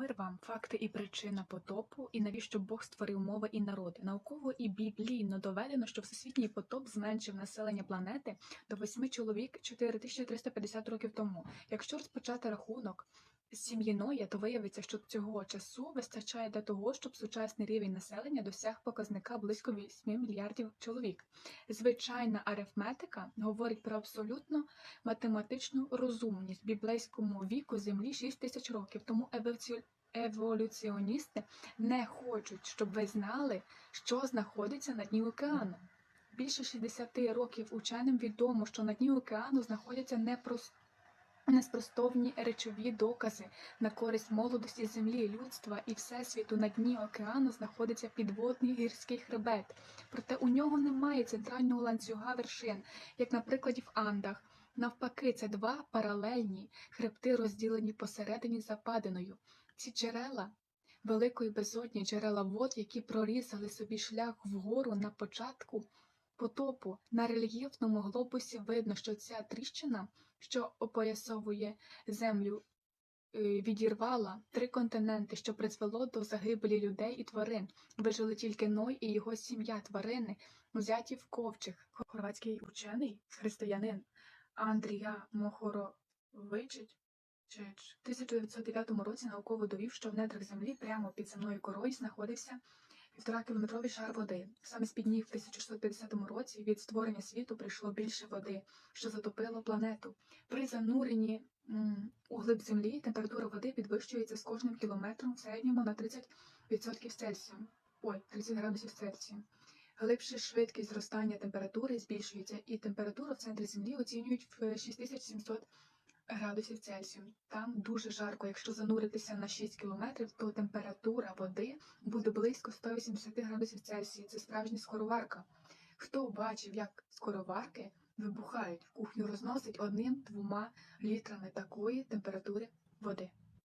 Мир вам факти і причина потопу, і навіщо Бог створив мови і народи. Науково і біблійно доведено, що всесвітній потоп зменшив населення планети до 8 чоловік 4350 років тому. Якщо розпочати рахунок сім'ї Ноя, то виявиться, що цього часу вистачає для того, щоб сучасний рівень населення досяг показника близько 8 мільярдів чоловік. Звичайна арифметика говорить про абсолютно математичну розумність біблейському віку Землі 6 тисяч років. Тому еволюціоністи не хочуть, щоб ви знали, що знаходиться на дні океану. Більше 60 років ученим відомо, що на дні океану знаходяться непрос... неспростовні речові докази на користь молодості землі, людства і всесвіту. На дні океану знаходиться підводний гірський хребет. Проте у нього немає центрального ланцюга вершин, як на прикладі в Андах. Навпаки, це два паралельні хребти, розділені посередині западиною. Ці джерела великої безодні, джерела вод, які прорізали собі шлях вгору на початку потопу. На рельєфному глобусі видно, що ця тріщина, що опоясовує землю, е, відірвала три континенти, що призвело до загибелі людей і тварин. Вижили тільки Ной і його сім'я тварини, взяті в ковчег. Хорватський учений, християнин Андрія Мохоровичич Чич. В 1909 році науково довів, що в недрах землі прямо під земною корою знаходився півтора кілометровий шар води. Саме з під ніг в 1650 році від створення світу прийшло більше води, що затопило планету. При зануренні у глиб землі температура води підвищується з кожним кілометром в середньому на 30% Цельсію. Ой, 30 градусів Цельсію. Глибше швидкість зростання температури збільшується, і температуру в центрі землі оцінюють в 6700 градусів Цельсію. Там дуже жарко. Якщо зануритися на 6 кілометрів, то температура води близько 180 градусів Цельсії. Це справжня скороварка. Хто бачив, як скороварки вибухають, кухню розносить одним-двома літрами такої температури води.